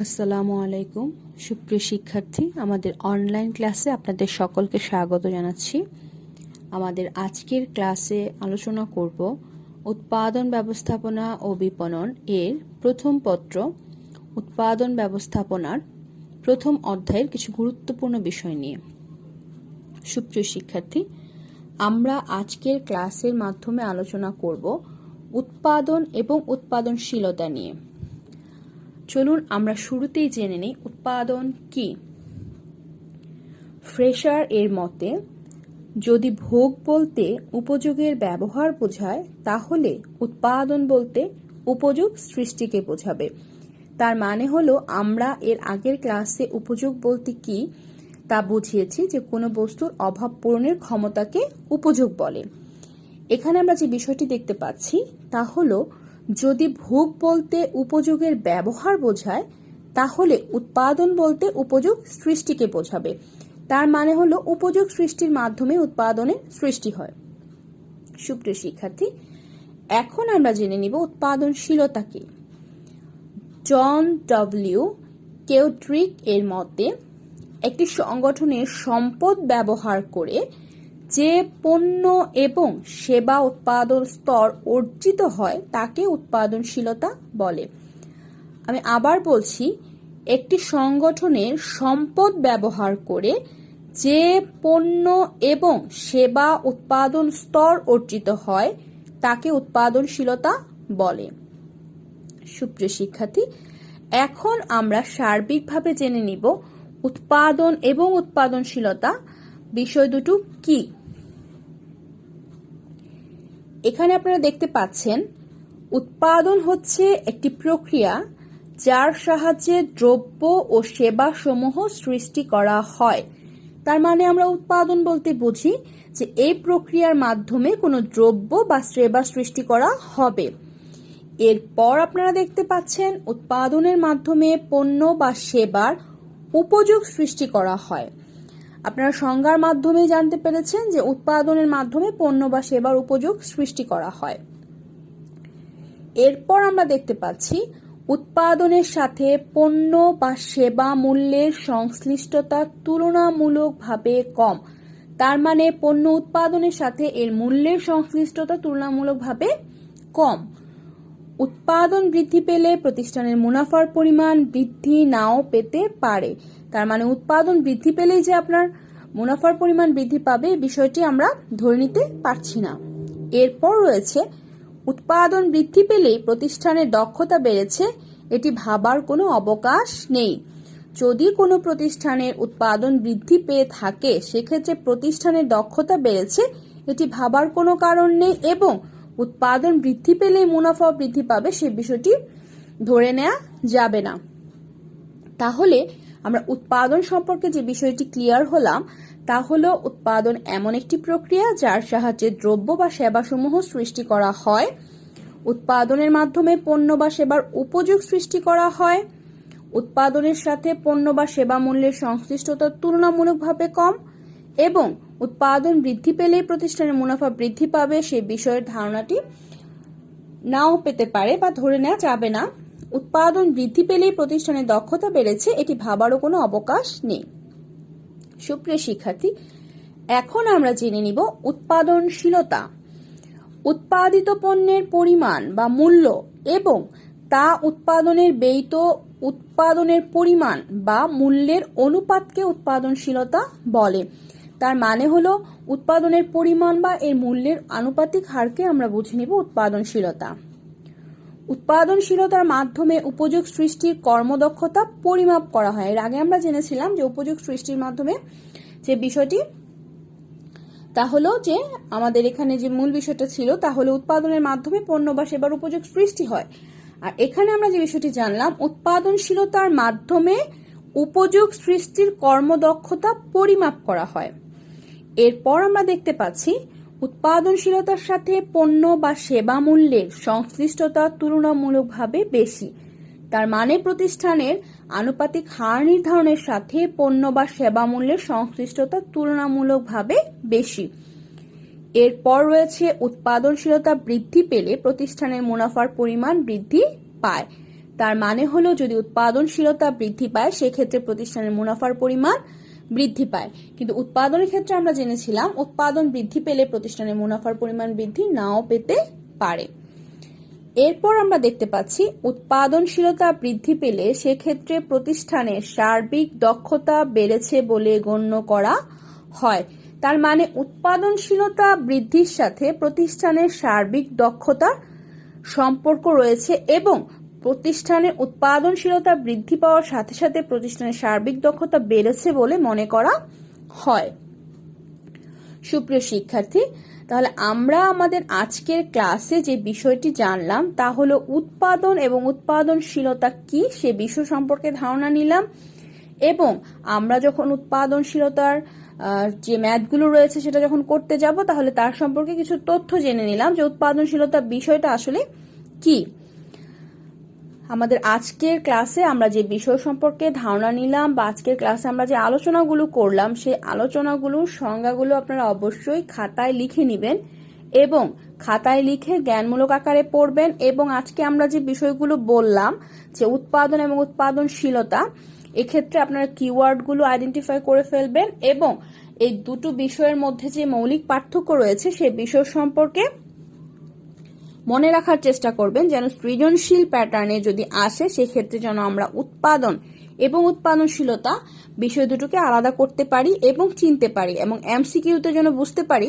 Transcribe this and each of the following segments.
আসসালামু আলাইকুম। সুপ্রিয় শিক্ষার্থী, আমাদের অনলাইন ক্লাসে আপনাদের সকলকে স্বাগত জানাচ্ছি। আমাদের আজকের ক্লাসে আলোচনা করব উৎপাদন ব্যবস্থাপনা ও বিপণন এর প্রথম পত্র। উৎপাদন ব্যবস্থাপনার প্রথম অধ্যায়ের কিছু গুরুত্বপূর্ণ বিষয় নিয়ে। সুপ্রিয় শিক্ষার্থী, আমরা আজকের ক্লাসের মাধ্যমে আলোচনা করব উৎপাদন এবং উৎপাদনশীলতা নিয়ে। চলুন আমরা শুরুতেই জেনে নিই উৎপাদন কি। ফ্রেশার এর মতে, যদি ভোগ বলতে উপযোগের ব্যবহার বোঝায়, তাহলে উৎপাদন বলতে উপযোগ সৃষ্টিকে বোঝাবে। তার মানে হলো, আমরা এর আগের ক্লাসে উপযোগ বলতে কি, তা বুঝিয়েছি যে কোনো বস্তুর অভাব পূরণের ক্ষমতাকে উপযোগ বলে। এখানে আমরা যে বিষয়টি দেখতে পাচ্ছি, তা হলো যদি ভোগ বলতে উপযোগের ব্যবহার বোঝায়, তাহলে উৎপাদন বলতে উপযোগ সৃষ্টিকে বোঝাবে। তার মানে হলো উপযোগ সৃষ্টির মাধ্যমে উৎপাদনের সৃষ্টি হয়। সুপ্রিয় শিক্ষার্থী, এখন আমরা জেনে নিব উৎপাদনশীলতা কি। জন ডব্লিউ কেউট্রিক এর মতে, একটি সংগঠনের সম্পদ ব্যবহার করে যে পণ্য এবং সেবা উৎপাদন স্তর অর্জিত হয়, তাকে উৎপাদনশীলতা বলে। আমি আবার বলছি, একটি সংগঠনের সম্পদ ব্যবহার করে যে পণ্য এবং সেবা উৎপাদন স্তর অর্জিত হয়, তাকে উৎপাদনশীলতা বলে। সুপ্রিয় শিক্ষার্থী, এখন আমরা সার্বিকভাবে জেনে নিব উৎপাদন এবং উৎপাদনশীলতা বিষয় দুটো কি। এখানে আপনারা দেখতে পাচ্ছেন, উৎপাদন হচ্ছে একটি প্রক্রিয়া যার সাহায্যে দ্রব্য ও সেবা সমূহ সৃষ্টি করা হয়। তার মানে আমরা উৎপাদন বলতে বুঝি যে এই প্রক্রিয়ার মাধ্যমে কোনো দ্রব্য বা সেবা সৃষ্টি করা হবে। এরপর আপনারা দেখতে পাচ্ছেন, উৎপাদনের মাধ্যমে পণ্য বা সেবার উপযোগ সৃষ্টি করা হয়। আপনারা সংজ্ঞার মাধ্যমে জানতে পেরেছেন যে উৎপাদনের মাধ্যমে পণ্য বা সেবার উপযোগ সৃষ্টি করা হয়। এরপর আমরা দেখতে পাচ্ছি, উৎপাদনের সাথে পণ্য বা সেবা মূল্যের সংশ্লিষ্টতা তুলনামূলকভাবে কম। তার মানে পণ্য উৎপাদনের সাথে এর মূল্যের সংশ্লিষ্টতা তুলনামূলকভাবে কম। উৎপাদন বৃদ্ধি পেলে প্রতিষ্ঠানের মুনাফার পরিমাণ বৃদ্ধি নাও পেতে পারে। তার মানে উৎপাদন বৃদ্ধি পেলেই যে আপনার মুনাফার পরিমাণ বৃদ্ধি পাবে, বিষয়টি আমরা ধরে নিতে পারছি না। এরপর রয়েছে, উৎপাদন বৃদ্ধি পেলেই প্রতিষ্ঠানের দক্ষতা বেড়েছে, এটি ভাবার কোনো অবকাশ নেই। যদি কোনো প্রতিষ্ঠানের উৎপাদন বৃদ্ধি পেয়ে থাকে, সেক্ষেত্রে প্রতিষ্ঠানের দক্ষতা বেড়েছে, এটি ভাবার কোনো কারণ নেই এবং উৎপাদন বৃদ্ধি পেলেই মুনাফা বৃদ্ধি পাবে, সে বিষয়টি ধরে নেওয়া যাবে না। তাহলে আমরা উৎপাদন সম্পর্কে যে বিষয়টি ক্লিয়ার হলাম, তা হল উৎপাদন এমন একটি প্রক্রিয়া যার সাহায্যে দ্রব্য বা সেবাসমূহ সৃষ্টি করা হয়। উৎপাদনের মাধ্যমে পণ্য বা সেবার উপযোগ সৃষ্টি করা হয়। উৎপাদনের সাথে পণ্য বা সেবা মূল্যের সংশ্লিষ্টতা তুলনামূলকভাবে কম এবং উৎপাদন বৃদ্ধি পেলে প্রতিষ্ঠানের মুনাফা বৃদ্ধি পাবে সে বিষয়ের ধারণাটি নাও পেতে পারে বা ধরে নেওয়া যাবে না। উৎপাদন বৃদ্ধি পেলেই প্রতিষ্ঠানের দক্ষতা বেড়েছে, এটি ভাবারও কোনো অবকাশ নেই। সুপ্রিয় শিক্ষার্থী, এখন আমরা জেনে নিব উৎপাদনশীলতা। উৎপাদিত পণ্যের পরিমাণ বা মূল্য এবং তা উৎপাদনের ব্যয়িত উৎপাদনের পরিমাণ বা মূল্যের অনুপাতকে উৎপাদনশীলতা বলে। তার মানে হলো, উৎপাদনের পরিমাণ বা এর মূল্যের আনুপাতিক হারকে আমরা বুঝে নিব উৎপাদনশীলতা। উৎপাদনশীলতার মাধ্যমে উপযোগ সৃষ্টির কর্মদক্ষতা পরিমাপ করা হয়। এর আগে আমরা জেনেছিলাম যে উপযোগ সৃষ্টির মাধ্যমে যে বিষয়টি, তা হলো যে আমাদের এখানে যে মূল বিষয়টা ছিল, তা হলো উৎপাদনের মাধ্যমে পণ্য বা সেবার উপযোগ সৃষ্টি হয়। আর এখানে আমরা যে বিষয়টি জানলাম, উৎপাদনশীলতার মাধ্যমে উপযোগ সৃষ্টির কর্মদক্ষতা পরিমাপ করা হয়। এরপর আমরা দেখতে পাচ্ছি, উৎপাদনশীলতার সাথে পণ্য বা সেবা মূল্যের সংশ্লিষ্টতা তুলনামূলকভাবে বেশি। তার মানে প্রতিষ্ঠানের আনুপাতিক হার নির্ধারণের সাথে পণ্য বা সেবা মূল্যের সংশ্লিষ্টতা তুলনামূলকভাবে বেশি। এরপর রয়েছে, উৎপাদনশীলতা বৃদ্ধি পেলে প্রতিষ্ঠানের মুনাফার পরিমাণ বৃদ্ধি পায়। তার মানে হলো, যদি উৎপাদনশীলতা বৃদ্ধি পায়, সেক্ষেত্রে প্রতিষ্ঠানের মুনাফার পরিমাণ বৃদ্ধি পায়। কিন্তু উৎপাদনের ক্ষেত্রে আমরা জেনেছিলাম, উৎপাদন বৃদ্ধি পেলে প্রতিষ্ঠানের মুনাফার পরিমাণ বৃদ্ধি নাও পেতে পারে। এরপর আমরা দেখতে পাচ্ছি, উৎপাদনশীলতা বৃদ্ধি পেলে সেক্ষেত্রে প্রতিষ্ঠানের সার্বিক দক্ষতা বেড়েছে বলে গণ্য করা হয়। তার মানে উৎপাদনশীলতা বৃদ্ধির সাথে প্রতিষ্ঠানের সার্বিক দক্ষতার সম্পর্ক রয়েছে এবং প্রতিষ্ঠানের উৎপাদনশীলতা বৃদ্ধি পাওয়ার সাথে সাথে প্রতিষ্ঠানের সার্বিক দক্ষতা বেড়েছে বলে মনে করা হয়। সুপ্রিয় শিক্ষার্থী, তাহলে আমরা আমাদের আজকের ক্লাসে যে বিষয়টি জানলাম তা হলো উৎপাদন এবং উৎপাদনশীলতা কি সে বিষয় সম্পর্কে ধারণা নিলাম এবং আমরা যখন উৎপাদনশীলতার যে ম্যাথগুলো রয়েছে সেটা যখন করতে যাব তাহলে তার সম্পর্কে কিছু তথ্য জেনে নিলাম যে উৎপাদনশীলতা বিষয়টা আসলে কি। আমাদের আজকের ক্লাসে আমরা যে বিষয় সম্পর্কে ধারণা নিলাম বা আজকের ক্লাসে আমরা যে আলোচনাগুলো করলাম, সেই আলোচনাগুলোর সংজ্ঞাগুলো আপনারা অবশ্যই খাতায় লিখে নেবেন এবং খাতায় লিখে জ্ঞানমূলক আকারে পড়বেন এবং আজকে আমরা যে বিষয়গুলো বললাম, যে উৎপাদন এবং উৎপাদনশীলতা, এক্ষেত্রে আপনারা কিওয়ার্ডগুলো আইডেন্টিফাই করে ফেলবেন এবং এই দুটো বিষয়ের মধ্যে যে মৌলিক পার্থক্য রয়েছে সেই বিষয় সম্পর্কে মনে রাখার চেষ্টা করবেন যেন সৃজনশীল প্যাটার্নে যদি আসে, সেক্ষেত্রে যেন আমরা উৎপাদন এবং উৎপাদনশীলতা বিষয় দুটোকে আলাদা করতে পারি এবং চিনতে পারি এবং এমসিকিউতে যেন বুঝতে পারি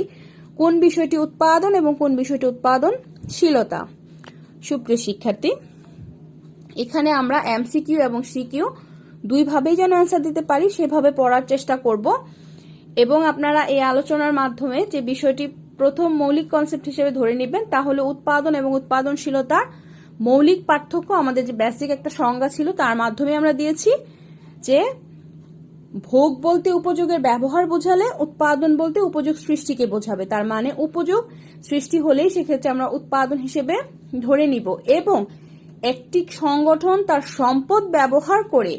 কোন বিষয়টি উৎপাদন এবং কোন বিষয়টি উৎপাদনশীলতা। সুপ্রিয় শিক্ষার্থী, এখানে আমরা এমসিকিউ এবং সিকিউ দুইভাবেই যেন অ্যান্সার দিতে পারি, সেভাবে পড়ার চেষ্টা করব এবং আপনারা এই আলোচনার মাধ্যমে যে বিষয়টি প্রথম মৌলিক কনসেপ্ট হিসেবে ধরে নেবেন তাহলে উৎপাদন এবং উৎপাদনশীলতার মৌলিক পার্থক্য আমাদের যে বেসিক একটা সংজ্ঞা ছিল, তার মাধ্যমে আমরা দিয়েছি যে ভোগ বলতে উপযোগের ব্যবহার বোঝালে, উৎপাদন বলতে উপযোগ সৃষ্টিকে বোঝাবে। তার মানে উপযোগ সৃষ্টি হলেই সেক্ষেত্রে আমরা উৎপাদন হিসেবে ধরে নিব এবং একটি সংগঠন তার সম্পদ ব্যবহার করে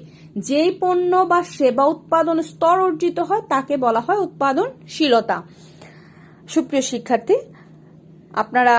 যেই পণ্য বা সেবা উৎপাদন স্তর অর্জিত হয়, তাকে বলা হয় উৎপাদনশীলতা। সুপ্রিয় শিক্ষার্থী আপনারা